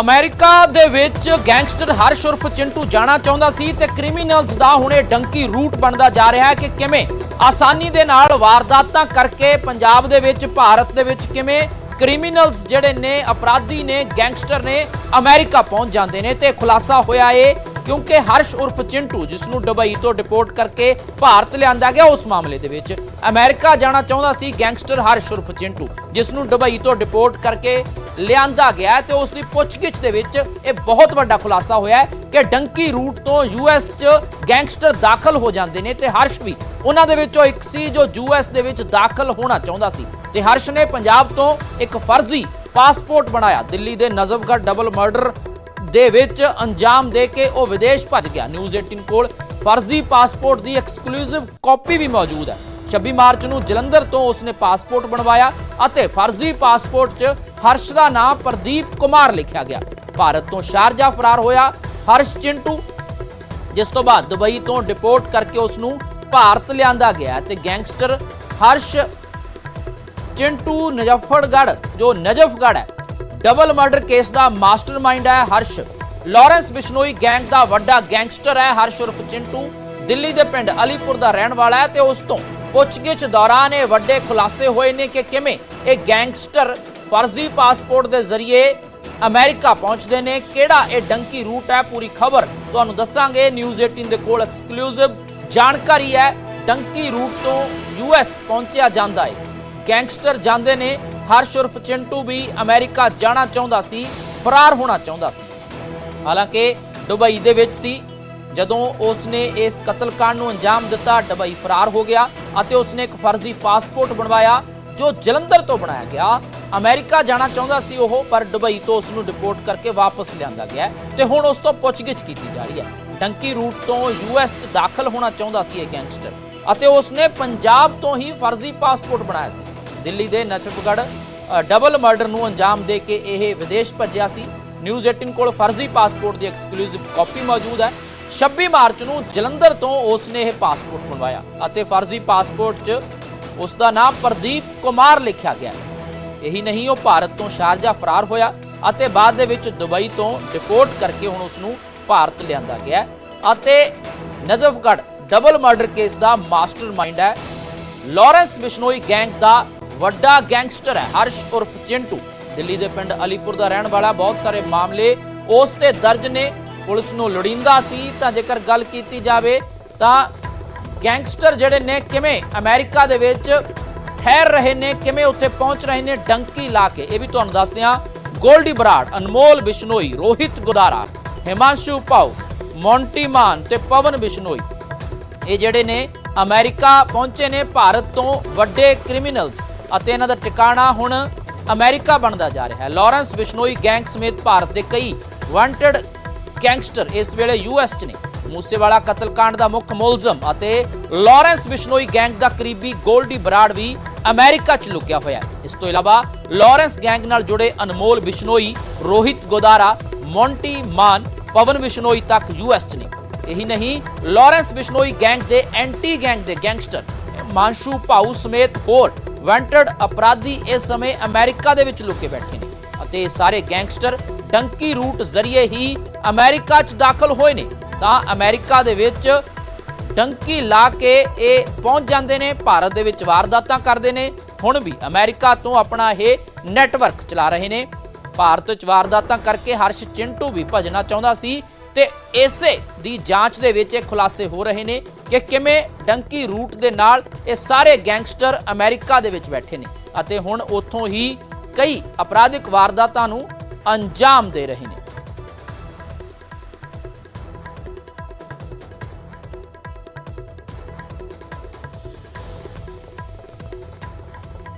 America ਦੇ ਵਿੱਚ gangster Harsh ਉਰਫ ਚਿੰਟੂ ਜਾਣਾ ਚਾਹੁੰਦਾ ਸੀ ਤੇ ਕ੍ਰਿਮੀਨਲਸ ਦਾ ਹੁਣੇ ਡੰਕੀ ਰੂਟ ਬਣਦਾ ਜਾ ਰਿਹਾ ਹੈ ਕਿ ਕਿਵੇਂ? ਆਸਾਨੀ ਦੇ ਨਾਲ ਵਾਰਦਾਤਾਂ ਕਰਕੇ ਪੰਜਾਬ ਦੇ ਵਿੱਚ, ਭਾਰਤ ਦੇ ਵਿੱਚ ਕਿਵੇਂ ਕ੍ਰਿਮੀਨਲਸ ਜਿਹੜੇ ਨੇ, ਅਪਰਾਧੀ ਨੇ, ਗੈਂਗਸਟਰ ਨੇ ਅਮਰੀਕਾ ਪਹੁੰਚ ਜਾਂਦੇ ਨੇ ਤੇ ਖੁਲਾਸਾ ਹੋਇਆ ਏ ਕਿਉਂਕਿ ਹਰਸ਼ ਉਰਫ ਚਿੰਟੂ ਜਿਸ ਨੂੰ ਦੁਬਈ ਤੋਂ ਡਿਪੋਰਟ ਕਰਕੇ ਭਾਰਤ ਲਿਆਂਦਾ ਗਿਆ ਉਸ ਮਾਮਲੇ ਦੇ ਵਿੱਚ। ਅਮਰੀਕਾ ਜਾਣਾ ਚਾਹੁੰਦਾ ਸੀ ਗੈਂਗਸਟਰ ਹਰਸ਼ ਉਰਫ ਚਿੰਟੂ ਜਿਸ ਨੂੰ ਦੁਬਈ ਤੋਂ ਡਿਪੋਰਟ ਕਰਕੇ ਲਿਆਂਦਾ ਗਿਆ ਤੇ ਉਸ ਦੀ ਪੁੱਛਗਿੱਛ ਦੇ ਵਿੱਚ ਇਹ ਬਹੁਤ ਵੱਡਾ ਖੁਲਾਸਾ ਹੋਇਆ ਹੈ ਕਿ ਡੰਕੀ ਰੂਟ ਤੋਂ ਯੂਐਸ 'ਚ ਗੈਂਗਸਟਰ ਦਾਖਲ ਹੋ ਜਾਂਦੇ ਨੇ ਤੇ ਹਰਸ਼ ਵੀ ਉਹਨਾਂ ਦੇ ਵਿੱਚੋਂ ਇੱਕ ਸੀ ਜੋ ਯੂਐਸ ਦੇ ਵਿੱਚ ਦਾਖਲ ਹੋਣਾ ਚਾਹੁੰਦਾ ਸੀ। ਤੇ ਹਰਸ਼ ਨੇ ਪੰਜਾਬ ਤੋਂ ਇੱਕ ਫਰਜ਼ੀ ਪਾਸਪੋਰਟ ਬਣਾਇਆ। ਦਿੱਲੀ ਦੇ ਨਜ਼ਫਗੜ੍ਹ ਡਬਲ ਮਰਡਰ ਦੇ ਵਿੱਚ ਅੰਜਾਮ ਦੇ ਕੇ ਉਹ ਵਿਦੇਸ਼ ਭੱਜ ਗਿਆ। ਨਿਊਜ਼ 18 ਕੋਲ ਫਰਜ਼ੀ ਪਾਸਪੋਰਟ ਦੀ ਐਕਸਕਲੂਸਿਵ ਕਾਪੀ ਵੀ ਮੌਜੂਦ ਹੈ। 26 ਮਾਰਚ ਨੂੰ ਜਲੰਧਰ ਤੋਂ ਉਸਨੇ ਪਾਸਪੋਰਟ ਬਣਵਾਇਆ ਅਤੇ ਫਰਜ਼ੀ ਪਾਸਪੋਰਟ 'ਚ ਹਰਸ਼ ਦਾ ਨਾਮ ਪ੍ਰਦੀਪ ਕੁਮਾਰ ਲਿਖਿਆ ਗਿਆ। ਭਾਰਤ ਤੋਂ ਸ਼ਾਰਜਾ ਫਰਾਰ ਹੋਇਆ ਹਰਸ਼ ਚਿੰਟੂ। ਜਿਸ ਤੋਂ ਬਾਅਦ ਦੁਬਈ ਤੋਂ ਡਿਪੋਰਟ ਕਰਕੇ ਉਸ ਨੂੰ ਭਾਰਤ ਲਿਆਂਦਾ ਗਿਆ ਤੇ ਗੈਂਗਸਟਰ ਹਰਸ਼ ਚਿੰਟੂ ਨਜਫੜਗੜ ਜੋ ਨਜਫਗੜ ਹੈ ਡਬਲ ਮਰਡਰ ਕੇਸ ਦਾ ਮਾਸਟਰਮਾਈਂਡ ਹੈ ਹਰਸ਼। ਲਾਰੈਂਸ ਬਿਸ਼ਨੋਈ ਗੈਂਗ ਦਾ ਵੱਡਾ ਗੈਂਗਸਟਰ ਹੈ ਹਰਸ਼ ਉਰਫ ਚਿੰਟੂ। ਦਿੱਲੀ ਦੇ ਪਿੰਡ ਅਲੀਪੁਰ ਦਾ ਰਹਿਣ ਵਾਲਾ ਹੈ ਤੇ ਉਸ ਤੋਂ ਪੁੱਛਗਿੱਛ ਦੌਰਾਨ ਇਹ ਵੱਡੇ ਖੁਲਾਸੇ ਹੋਏ ਨੇ ਕਿ ਕਿਵੇਂ ਇਹ ਗੈਂਗਸਟਰ ਫਰਜ਼ੀ ਪਾਸਪੋਰਟ ਦੇ ਜ਼ਰੀਏ ਅਮਰੀਕਾ ਪਹੁੰਚਦੇ ਨੇ। ਕਿਹੜਾ ਇਹ ਡੰਕੀ ਰੂਟ ਹੈ? ਪੂਰੀ ਖਬਰ ਤੁਹਾਨੂੰ ਦੱਸਾਂਗੇ। ਨਿਊਜ਼ 18 ਦੇ ਕੋਲ ਐਕਸਕਲੂਸਿਵ ਜਾਣਕਾਰੀ ਹੈ। ਡੰਕੀ ਰੂਟ ਤੋਂ ਯੂਐਸ ਪਹੁੰਚਿਆ ਜਾਂਦਾ ਹੈ। ਗੈਂਗਸਟਰ ਜਾਂਦੇ ਨੇ। ਹਰਸ਼ ਉਰਫ ਚਿੰਟੂ ਵੀ ਅਮਰੀਕਾ ਜਾਣਾ ਚਾਹੁੰਦਾ ਸੀ, ਫਰਾਰ ਹੋਣਾ ਚਾਹੁੰਦਾ ਸੀ। ਹਾਲਾਂਕਿ ਦੁਬਈ ਦੇ ਵਿੱਚ ਸੀ। ਜਦੋਂ ਉਸ ਨੇ ਇਸ ਕਤਲकांड ਨੂੰ ਅੰਜਾਮ ਦਿੱਤਾ, ਦੁਬਈ ਫਰਾਰ ਹੋ ਗਿਆ ਅਤੇ ਉਸ ਨੇ ਇੱਕ ਫਰਜ਼ੀ ਪਾਸਪੋਰਟ ਬਣਵਾਇਆ, ਜੋ ਜਲੰਧਰ ਤੋਂ ਬਣਾਇਆ ਗਿਆ। ਅਮਰੀਕਾ ਜਾਣਾ ਚਾਹੁੰਦਾ ਸੀ ਉਹ, ਪਰ ਦੁਬਈ ਤੋਂ ਉਸ ਨੂੰ ਡਿਪੋਰਟ ਕਰਕੇ ਵਾਪਸ ਲਿਆਂਦਾ ਗਿਆ ਤੇ ਹੁਣ ਉਸ ਤੋਂ ਪੁੱਛਗਿੱਛ ਕੀਤੀ ਜਾ ਰਹੀ ਹੈ। ਡੰਕੀ ਰੂਟ ਤੋਂ ਯੂਐਸ 'ਚ ਦਾਖਲ ਹੋਣਾ ਚਾਹੁੰਦਾ ਸੀ ਇਹ ਗੈਂਗਸਟਰ ਅਤੇ ਉਸ ਨੇ ਪੰਜਾਬ ਤੋਂ ਹੀ ਫਰਜ਼ੀ ਪਾਸਪੋਰਟ ਬਣਾਇਆ ਸੀ। ਦਿੱਲੀ ਦੇ ਨਚਪਗੜ ਡਬਲ ਮਰਡਰ ਨੂੰ ਅੰਜਾਮ ਦੇ ਕੇ ਇਹ ਵਿਦੇਸ਼ ਭੱਜਿਆ ਸੀ। ਨਿਊਜ਼ 18 ਕੋਲ ਫਰਜ਼ੀ ਪਾਸਪੋਰਟ ਦੀ ਐਕਸਕਲੂਸਿਵ ਕਾਪੀ ਮੌਜੂਦ ਹੈ। 26 ਮਾਰਚ ਨੂੰ ਜਲੰਧਰ ਤੋਂ ਉਸ ਨੇ ਇਹ ਪਾਸਪੋਰਟ ਬਣਵਾਇਆ ਅਤੇ ਫਰਜ਼ੀ ਪਾਸਪੋਰਟ 'ਚ ਉਸ ਦਾ ਨਾਮ ਪ੍ਰਦੀਪ ਕੁਮਾਰ ਲਿਖਿਆ ਗਿਆ ਇਹੀ ਨਹੀਂ, ਉਹ ਭਾਰਤ ਤੋਂ ਸ਼ਾਰਜਾ ਫਰਾਰ ਹੋਇਆ ਅਤੇ ਬਾਅਦ ਦੇ ਵਿੱਚ ਦੁਬਈ ਤੋਂ ਡਿਪੋਰਟ ਕਰਕੇ ਹੁਣ ਉਸ ਨੂੰ ਭਾਰਤ ਲਿਆਂਦਾ ਗਿਆ ਅਤੇ ਨਜ਼ਫਗੜ ਡਬਲ ਮਰਡਰ ਕੇਸ ਦਾ ਮਾਸਟਰਮਾਈਂਡ ਹੈ। ਲਾਰੈਂਸ ਬਿਸ਼ਨੋਈ ਗੈਂਗ ਦਾ ਵੱਡਾ ਗੈਂਗਸਟਰ ਹੈ, ਹਰਸ਼ ਉਰਫ ਚਿੰਟੂ। ਦਿੱਲੀ ਦੇ ਪਿੰਡ ਅਲੀਪੁਰ ਦਾ ਰਹਿਣ ਵਾਲਾ, ਬਹੁਤ ਸਾਰੇ ਮਾਮਲੇ ਉਸ ਤੇ ਦਰਜ ਨੇ। ਪੁਲਿਸ ਨੂੰ ਲੋੜੀਂਦਾ ਸੀ, ਤਾਂ ਜੇਕਰ ਗੱਲ ਕੀਤੀ ਜਾਵੇ ਤਾਂ ਗੈਂਗਸਟਰ ਜਿਹੜੇ ਨੇ, ਕਿਵੇਂ ਅਮਰੀਕਾ ਦੇ ਵਿੱਚ ਠਹਿਰ ਰਹੇ ਨੇ, ਕਿਵੇਂ ਉੱਥੇ ਪਹੁੰਚ ਰਹੇ ਨੇ, ਡੰਕੀ ਲਾ ਕੇ। ਇਹ ਵੀ ਤੁਹਾਨੂੰ ਦੱਸਦੇ ਹਾਂ। ਗੋਲਡੀ ਬਰਾੜ, ਅਨਮੋਲ ਬਿਸ਼ਨੋਈ, ਰੋਹਿਤ ਗੁਦਾਰਾ, ਹਿਮਾਂਸ਼ੂ ਪਾਉ ਮੌਂਟੀ ਮਾਨ ਤੇ ਪਵਨ ਬਿਸ਼ਨੋਈ। ਇਹ ਜਿਹੜੇ ਨੇ, ਅਮਰੀਕਾ ਪਹੁੰਚੇ ਨੇ, ਭਾਰਤ ਤੋਂ ਵੱਡੇ ਕ੍ਰਿਮੀਨਲਸ। ਅਤੇ ਇਹਨਾਂ ਦਾ ਟਿਕਾਣਾ ਹੁਣ ਅਮਰੀਕਾ ਬਣਦਾ ਜਾ ਰਿਹਾ ਹੈ। ਲਾਰੈਂਸ ਬਿਸ਼ਨੋਈ ਗੈਂਗ ਸਮੇਤ ਭਾਰਤ ਦੇ ਕਈ ਵਾਂਟਡ ਗੈਂਗਸਟਰ ਇਸ ਵੇਲੇ ਯੂਐਸ 'ਚ ਨੇ। ਮੂਸੇਵਾਲਾ ਕਤਲकांड ਦਾ ਮੁੱਖ ਮੁਲਜ਼ਮ ਅਤੇ ਲਾਰੈਂਸ ਬਿਸ਼ਨੋਈ ਗੈਂਗ ਦਾ ਕਰੀਬੀ ਗੋਲਡੀ ਬਰਾੜ ਵੀ ਅਮਰੀਕਾ 'ਚ ਲੁਕਿਆ ਹੋਇਆ ਹੈ। ਇਸ ਤੋਂ ਇਲਾਵਾ ਲਾਰੈਂਸ ਗੈਂਗ ਨਾਲ ਜੁੜੇ ਅਨਮੋਲ ਬਿਸ਼ਨੋਈ, ਰੋਹਿਤ ਗੋਦਾਰਾ, ਮੌਂਟੀ ਮਾਨ, ਪਵਨ ਬਿਸ਼ਨੋਈ ਤੱਕ ਯੂਐਸ 'ਚ ਨੇ। ਇਹੀ ਨਹੀਂ, ਲਾਰੈਂਸ ਬਿਸ਼ਨੋਈ ਗੈਂਗ ਦੇ ਐਂਟੀ ਗੈਂਗ ਦੇ ਗੈਂਗਸਟਰ ਮਾਨਸ਼ੂ ਭਾਊ ਸਮੇਤ ਹੋਰ ਵਾਂਟਡ ਅਪਰਾਧੀ ਇਸ ਸਮੇਂ ਅਮਰੀਕਾ ਦੇ ਵਿੱਚ ਲੁਕੇ ਬੈਠੇ ਨੇ ਅਤੇ ਇਹ ਸਾਰੇ ਗੈਂਗਸਟਰ ਡੰਕੀ ਰੂਟ ਜ਼ਰੀਏ ਹੀ ਅਮਰੀਕਾ 'ਚ ਦਾਖਲ ਹੋਏ ਨੇ। ਤਾਂ ਅਮਰੀਕਾ ਦੇ ਵਿੱਚ ਡੰਕੀ ਲਾ ਕੇ ਇਹ ਪਹੁੰਚ ਜਾਂਦੇ ਨੇ, ਭਾਰਤ ਦੇ ਵਿੱਚ ਵਾਰਦਾਤਾਂ ਕਰਦੇ ਨੇ। ਹੁਣ ਵੀ ਅਮਰੀਕਾ ਤੋਂ ਆਪਣਾ ਇਹ ਨੈਟਵਰਕ ਚਲਾ ਰਹੇ ਨੇ। ਭਾਰਤ 'ਚ ਵਾਰਦਾਤਾਂ ਕਰਕੇ ਹਰਸ਼ ਚਿੰਟੂ ਵੀ ਭਜਣਾ ਚਾਹੁੰਦਾ ਸੀ ਤੇ ਇਸੇ ਦੀ ਜਾਂਚ ਦੇ ਵਿੱਚ ਇਹ ਖੁਲਾਸੇ ਹੋ ਰਹੇ ਨੇ ਕਿ ਕਿਵੇਂ ਡੰਕੀ ਰੂਟ ਦੇ ਨਾਲ ਇਹ ਸਾਰੇ ਗੈਂਗਸਟਰ ਅਮਰੀਕਾ ਦੇ ਵਿੱਚ ਬੈਠੇ ਨੇ ਅਤੇ ਹੁਣ ਉੱਥੋਂ ਹੀ ਕਈ ਅਪਰਾਧਿਕ ਵਾਰਦਾਤਾਂ ਨੂੰ ਅੰਜਾਮ ਦੇ ਰਹੇ ਨੇ।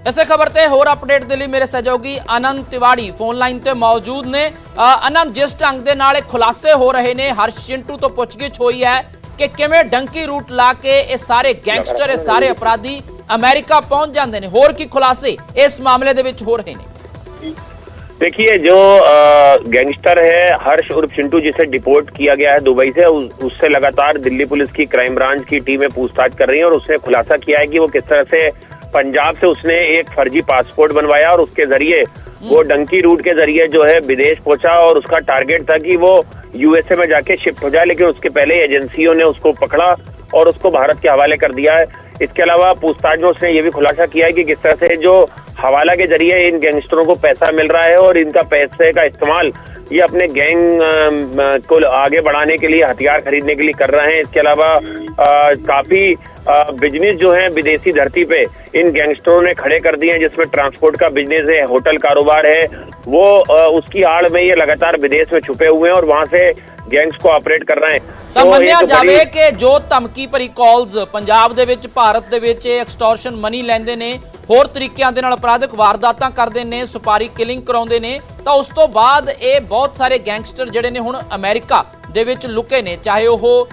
ਇਸੇ ਖਬਰ ਤੇ ਹੋਰ ਅਪਡੇਟ ਦੇ ਲਈ ਮੇਰੇ ਸਹਿਯੋਗੀ ਆਨੰਦ ਤਿਵਾੜੀ ਫੋਨ ਲਾਈਨ ਤੇ ਮੌਜੂਦ ਨੇ ਅ, ਆਨੰਦ ਜਿਸ ਢੰਗ ਦੇ ਨਾਲ ਇਹ ਖੁਲਾਸੇ ਹੋ ਰਹੇ ਨੇ ਹਰਸ਼ ਚਿੰਟੂ ਤੋਂ ਪੁੱਛਗਿੱਛ ਹੋਈ ਹੈ ਕਿ ਕਿਵੇਂ ਡੰਕੀ ਰੂਟ ਲਾ ਕੇ ਇਹ ਸਾਰੇ ਗੈਂਗਸਟਰ ਇਹ ਸਾਰੇ ਅਪਰਾਧੀ ਅਮਰੀਕਾ ਪਹੁੰਚ ਜਾਂਦੇ ਨੇ ਹੋਰ ਕੀ ਖੁਲਾਸੇ ਇਸ ਮਾਮਲੇ ਦੇ ਵਿੱਚ ਹੋ ਰਹੇ ਨੇ देखिए जो गैंगस्टर है हर्ष उर्फ चिंटू जिसे डिपोर्ट किया गया है दुबई से उस, उससे लगातार दिल्ली पुलिस की क्राइम ब्रांच की टीमें पूछताछ कर रही हैं और उसने खुलासा किया है कि वो किस तरह से पंजाब से उसने एक फर्जी पासपोर्ट बनवाया और उसके ज़रिए वो डंकी रूट के ज़रिए जो है विदेश पहुँचा और उसका टारगेट था कि वो यूएसए में जाके शिफ्ट हो जाए लेकिन उसके पहले एजेंसियों ने उसको पकड़ा और उसको भारत के हवाले कर दिया है। इसके अलावा पूछताछ में उसने ये भी खुलासा किया है कि किस तरह से जो हवाला के ज़रिए इन गैंगस्टरों को पैसा मिल रहा है और इनका पैसे का इस्तेमाल ये अपने गैंग अम, अ, को आगे बढ़ाने के लिए हथियार खरीदने के लिए कर रहे हैं इसके अलावा अ, काफी बिजनेस जो है विदेशी धरती पे इन गैंगस्टरों ने खड़े कर दिए हैं जिसमें ट्रांसपोर्ट का बिजनेस है होटल कारोबार है वो अ, उसकी आड़ में ये लगातार विदेश में छुपे हुए हैं और वहां से गैंग्स को ऑपरेट कर रहे हैं ਤਾਂ तो ਮੰਨਿਆ एक बड़ी- ਜਾਵੇ ਕਿ ਜੋ ਧਮਕੀ ਭਰੀ ਕਾਲਸ ਪੰਜਾਬ ਦੇ ਵਿੱਚ ਭਾਰਤ ਦੇ ਵਿੱਚ ਐਕਸਟੋਰਸ਼ਨ ਮਨੀ ਲੈਂਦੇ ਨੇ ਹੋਰ ਤਰੀਕਿਆਂ ਦੇ ਨਾਲ ਅਪਰਾਧਿਕ ਵਾਰਦਾਤਾਂ ਕਰਦੇ ਨੇ, ਸੁਪਾਰੀ ਕਿਲਿੰਗ ਕਰਾਉਂਦੇ ਨੇ, ਤਾਂ ਉਸ ਤੋਂ ਬਾਅਦ ਇਹ ਬਹੁਤ ਸਾਰੇ ਗੈਂਗਸਟਰ ਜਿਹੜੇ ਨੇ ਹੁਣ ਅਮਰੀਕਾ ਦੇ ਵਿੱਚ ਲੁਕੇ ਨੇ, ਚਾਹੇ ਉਹ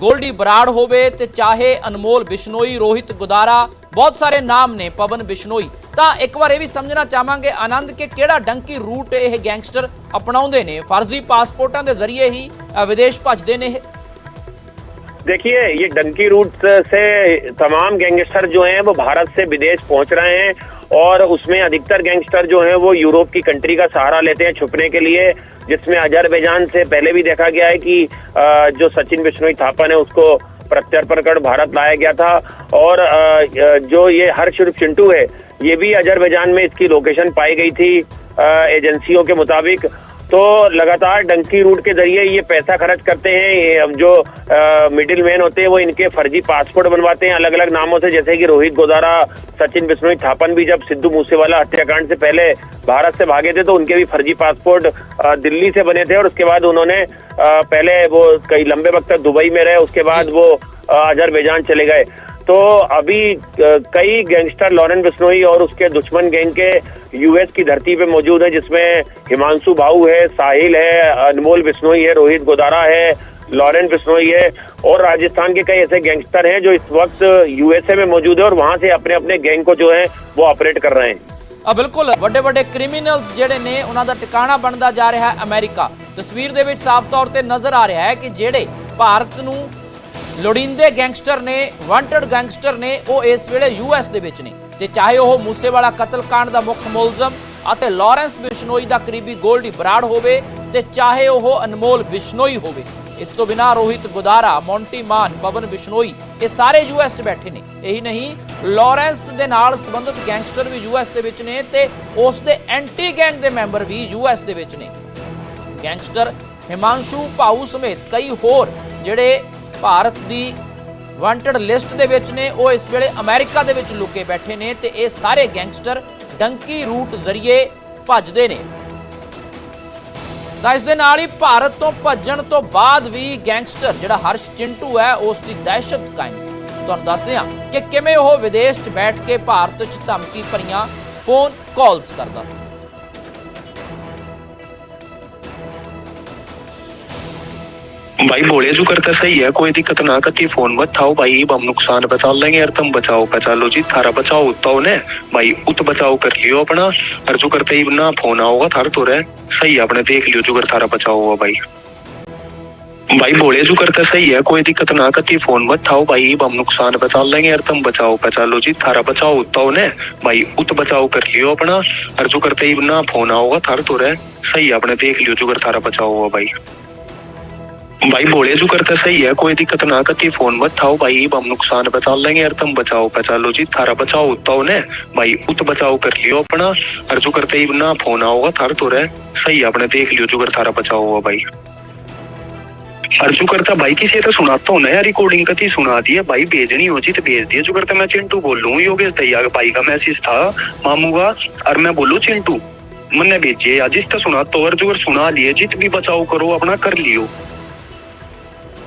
ਗੋਲਡੀ ਬਰਾੜ ਹੋਵੇ ਤੇ ਚਾਹੇ ਅਨਮੋਲ ਬਿਸ਼ਨੋਈ, ਰੋਹਿਤ ਗੁਦਾਰਾ, ਬਹੁਤ ਸਾਰੇ ਨਾਮ ਨੇ, ਪਵਨ ਬਿਸ਼ਨੋਈ। ਤਾਂ ਇੱਕ ਵਾਰ ਇਹ ਵੀ ਸਮਝਣਾ ਚਾਹਾਂਗੇ, ਆਨੰਦ, ਕਿ ਕਿਹੜਾ ਡੰਕੀ ਰੂਟ ਇਹ ਗੈਂਗਸਟਰ ਅਪਣਾਉਂਦੇ ਨੇ? ਫਰਜ਼ੀ ਪਾਸਪੋਰਟਾਂ ਦੇ ਜ਼ਰੀਏ ਹੀ ਵਿਦੇਸ਼ ਭੱਜਦੇ ਨੇ ਇਹ। देखिए, ये डंकी रूट से तमाम गैंगस्टर जो हैं, वो भारत से विदेश पहुँच रहे हैं और उसमें अधिकतर गैंगस्टर जो हैं, वो यूरोप की कंट्री का सहारा लेते हैं छुपने के लिए, जिसमें अजरबैजान से पहले भी देखा गया है कि जो सचिन बिश्नोई थापा ने उसको प्रत्यर्पण कर भारत लाया गया था और जो ये हर्ष उर्फ़ चिंटू है, ये भी अजरबैजान में इसकी लोकेशन पाई गई थी एजेंसियों के मुताबिक। तो लगातार डंकी रूट के ज़रिए ये पैसा खर्च करते हैं। ये अब जो मिडिल मैन होते हैं वो इनके फर्जी पासपोर्ट बनवाते हैं। अलग अलग नामों से जैसे कि रोहित गोदारा सचिन बिश्नोई थापन भी जब सिद्धू मूसेवाला हत्याकांड से पहले भारत से भागे थे तो उनके भी फर्जी पासपोर्ट दिल्ली से बने थे। और उसके बाद उन्होंने पहले वो कई लंबे वक्त तक दुबई में रहे उसके बाद वो अ, अजरबैजान चले गए। तो अभी अ, कई गैंगस्टर लॉरेन बिश्नोई और उसके दुश्मन गैंग के यूएस की धरती पे मौजूद है जिसमें हिमांशु भाऊ है साहिल है अनमोल बिश्नोई है रोहित गोदारा है लॉरेन बिश्नोई है और राजस्थान के कई ऐसे गैंगस्टर हैं जो इस वक्त यूएसए में मौजूद है और वहां से अपने अपने गैंग को जो है वो ऑपरेट कर रहे हैं ਆ ਬਿਲਕੁਲ ਵੱਡੇ ਵੱਡੇ ਕ੍ਰਿਮੀਨਲਸ ਜਿਹੜੇ ਨੇ ਉਹਨਾਂ ਦਾ ਟਿਕਾਣਾ ਬਣਦਾ ਜਾ ਰਿਹਾ ਹੈ ਅਮਰੀਕਾ ਤਸਵੀਰ ਦੇ ਵਿੱਚ ਸਾਫ਼ ਤੌਰ ਤੇ ਨਜ਼ਰ ਆ ਰਿਹਾ ਹੈ ਕਿ ਜਿਹੜੇ ਭਾਰਤ ਨੂੰ ਲੋੜੀਂਦੇ ਗੈਂਗਸਟਰ ਨੇ ਵਾਂਟਡ ਗੈਂਗਸਟਰ ਨੇ, ਉਹ ਇਸ ਵੇਲੇ ਯੂਐਸ ਦੇ ਵਿੱਚ ਨੇ। ਤੇ ਚਾਹੇ ਉਹ ਮੂਸੇਵਾਲਾ ਕਤਲकांड ਦਾ ਮੁੱਖ ਮੁਲਜ਼ਮ ਅਤੇ ਲਾਰੈਂਸ ਬਿਸ਼ਨੋਈ ਦਾ ਕਰੀਬੀ ਗੋਲਡੀ ਬਰਾੜ ਹੋਵੇ ਤੇ ਚਾਹੇ ਉਹ ਅਨਮੋਲ ਬਿਸ਼ਨੋਈ ਹੋਵੇ। ਇਸ ਤੋਂ ਬਿਨਾ ਰੋਹਿਤ ਗੁਦਾਰਾ, ਮੌਂਟੀ ਮਾਨ, ਪਵਨ ਬਿਸ਼ਨੋਈ, ਇਹ ਸਾਰੇ ਯੂਐਸ 'ਚ ਬੈਠੇ ਨੇ। ਇਹੀ ਨਹੀਂ, ਲਾਰੈਂਸ ਦੇ ਨਾਲ ਸੰਬੰਧਿਤ ਗੈਂਗਸਟਰ ਵੀ ਯੂਐਸ ਦੇ ਵਿੱਚ ਨੇ ਤੇ ਉਸ ਦੇ ਐਂਟੀ ਗੈਂਗ ਦੇ ਮੈਂਬਰ ਵੀ ਯੂਐਸ ਦੇ ਵਿੱਚ ਨੇ। ਗੈਂਗਸਟਰ ਹਿਮਾਂਸ਼ੂ ਭਾਊ ਸਮੇਤ ਕਈ ਹੋਰ ਜਿਹੜੇ ਭਾਰਤ ਦੀ ਵਾਂਟਡ ਲਿਸਟ ਦੇ ਵਿੱਚ ਨੇ। ਉਹ ਇਸ ਵੇਲੇ ਅਮਰੀਕਾ ਦੇ ਵਿੱਚ ਲੁਕੇ ਬੈਠੇ ਨੇ ਤੇ ਇਹ ਸਾਰੇ ਗੈਂਗਸਟਰ ਡੰਕੀ ਰੂਟ ਜ਼ਰੀਏ ਭੱਜਦੇ ਨੇ। ਤਾਂ ਇਸ ਦੇ ਨਾਲ ਹੀ ਭਾਰਤ ਤੋਂ ਭੱਜਣ ਤੋਂ ਬਾਅਦ ਵੀ ਗੈਂਗਸਟਰ ਜਿਹੜਾ ਹਰਸ਼ ਚਿੰਟੂ ਹੈ, ਉਸ ਦੀ ਦਹਿਸ਼ਤ ਕਾਇਮ ਸੀ। ਤੁਹਾਨੂੰ ਦੱਸਦੇ ਹਾਂ ਕਿ ਕਿਵੇਂ ਉਹ ਵਿਦੇਸ਼ 'ਚ ਬੈਠ ਕੇ ਭਾਰਤ 'ਚ ਧਮਕੀ ਭਰੀਆਂ ਫੋਨ ਕਾਲਸ ਕਰਦਾ ਸੀ। भाई बोले जो करता सही है कोई दिक्कत ना करती फोन मत थाओ भाई हम नुकसान बचा लेंगे यार तुम बचाओ बचा लो जी थारा बचाओ होता हो ने भाई उत बचाओ कर लियो अपना और जो करते ही ना फोन आओगा थार तो रहे सही है अपने देख लियो जो कर थारा बचाओ हुआ भाई भाई बोले जो करता सही है कोई दिक्कत ना करती फोन मत थाओ भाई हम नुकसान बचा लेंगे यार तुम बचाओ बचा लो जी थारा बचाओ होता हो ने भाई उत बचाओ कर लियो अपना और जो करते ही ना फोन आओगा थार तो रहे सही है अपने देख लियो जो कर थारा बचाओ हुआ भाई भाई बोले जो करता सही है कोई दिक्कत ना करती फोन मत थाओ भाई हम नुकसान बचा लेंगे यार तुम बचाओ बचा लो जी थारा बचाओ होता हो ने भाई उत बचाओ कर लियो अपना और जो करते ही ना फोन आओगा थार तो रहे सही है अपने देख लियो जो कर थारा बचाओ हुआ भाई और जो करता भाई किसी तो सुनाता हूँ ना यार रिकॉर्डिंग कति सुना दी है भाई भेजनी हो जी तो भेज दिया जो करता मैं चिंटू बोल लूँ योगेश दहिया भाई का मैसेज था मामू का और मैं बोलू चिंटू मैंने भेजिए या जिस तो सुना तो और जो सुना लिए जित भी बचाओ करो अपना कर लियो